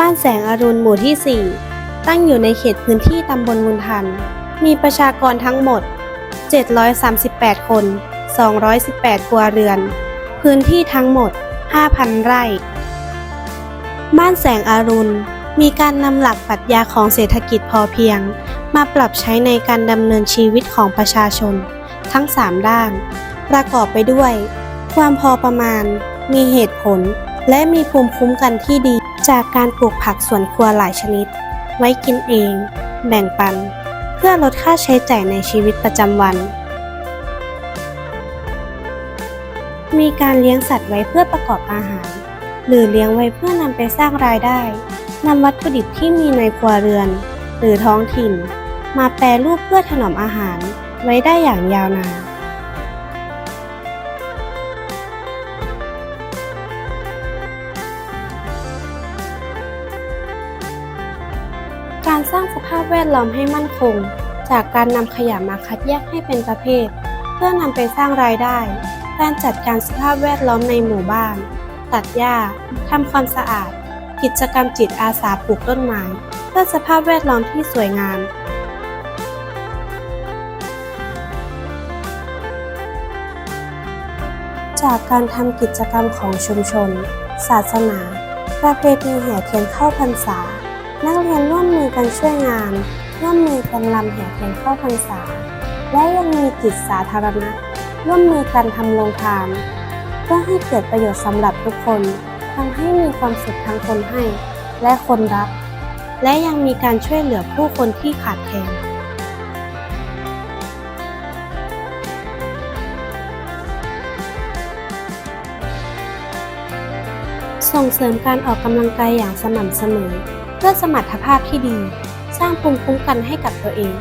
บ้านแสงอรุณหมู่ที่ 4 ตั้งอยู่ในเขตพื้นที่ตำบลมุนทัน มีประชากรทั้งหมด 738 คน 218 ครัวเรือน พื้นที่ทั้งหมด 5,000 ไร่ บ้านแสงอรุณ มีการนำหลักปรัชญาของเศรษฐกิจพอเพียง มาปรับใช้ในการดำเนินชีวิตของประชาชน ทั้ง 3 ด้าน ประกอบไปด้วย ความพอประมาณ มีเหตุผล และมีภูมิคุ้มกันที่ดี จากการปลูกผักสวนครัวหลายชนิด ไว้กินเอง แบ่งปัน เพื่อลดค่าใช้จ่ายในชีวิตประจำวัน มีการเลี้ยงสัตว์ไว้เพื่อประกอบอาหาร หรือเลี้ยงไว้เพื่อนำไปสร้างรายได้นำวัตถุดิบที่มีในครัวเรือน หรือท้องถิ่น มาแปรรูปเพื่อถนอมอาหารไว้ได้อย่างยาวนาน การสร้างสภาพแวดล้อมให้มั่นคง จากการนำขยะมาคัดแยกให้เป็นประเภท เพื่อนำไปสร้างรายได้ การจัดการสภาพแวดล้อมในหมู่บ้าน ตัดหญ้าทำความสะอาด กิจกรรมจิตอาสาปลูกต้นไม้เพื่อสภาพแวดล้อมที่สวยงามจากการทำกิจกรรมของชุมชน ศาสนา ประเพณีแห่เทียนเข้าพรรษา นักเรียนร่วมมือกันช่วยงาน ร่วมมือกันลำแห่เทียนเข้าพรรษา และยังมีจิตสาธารณะ ร่วมมือกันทำโรงทาน เพื่อให้เกิดประโยชน์สำหรับทุกคนทำให้มีความสุขทั้งคนให้และคนรับ และยังมีการช่วยเหลือผู้คนที่ขาดแคลนส่งเสริมการออกกำลังกายอย่างสม่ำเสมอ เพื่อสมรรถภาพที่ดี สร้างภูมิคุ้มกันให้กับตัวเอง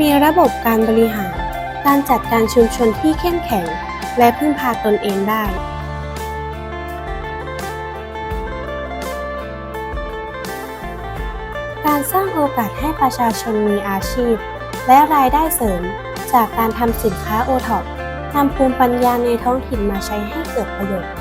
มีระบบการบริหาร การจัดการชุมชนที่เข้มแข็ง และพึ่งพาตนเองได้ การสร้างโอกาสให้ประชาชนมีอาชีพ และรายได้เสริม จากการทำสินค้าโอท็อปนำภูมิปัญญาในท้องถิ่นมาใช้ให้เกิดประโยชน์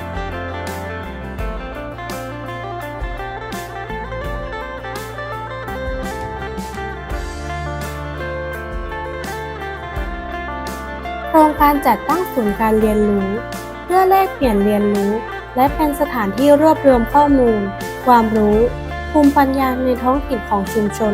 โครงการจัดตั้งศูนย์การเรียนรู้ เพื่อแลกเปลี่ยนเรียนรู้ และเป็นสถานที่รวบรวมข้อมูล ความรู้ ภูมิปัญญาในท้องถิ่นของชุมชน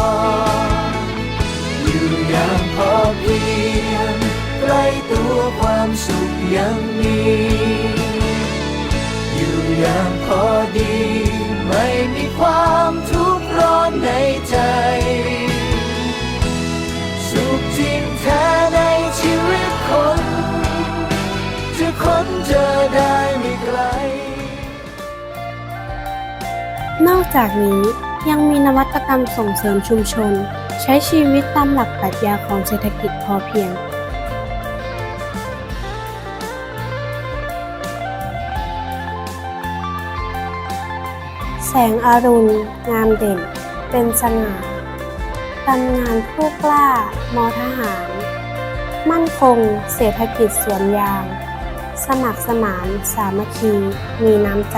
สุขยังมีอยู่อย่างพอดี ไม่มีความทุกข์ร้อนในใจ สุขจริงแท้ในชีวิตคน จะค้นเจอได้ไม่ไกล นอกจากนี้ยังมีนวัตกรรมส่งเสริมชุมชน ใช้ชีวิตตามหลักปรัชญาของเศรษฐกิจพอเพียง แสงอรุณ งามเด่น เป็นสง่าตำนานผู้กล้ามอทหาร มั่นคง เศรษฐกิจสวนยาง สมัครสมาน สามัคคี มีน้ำใจ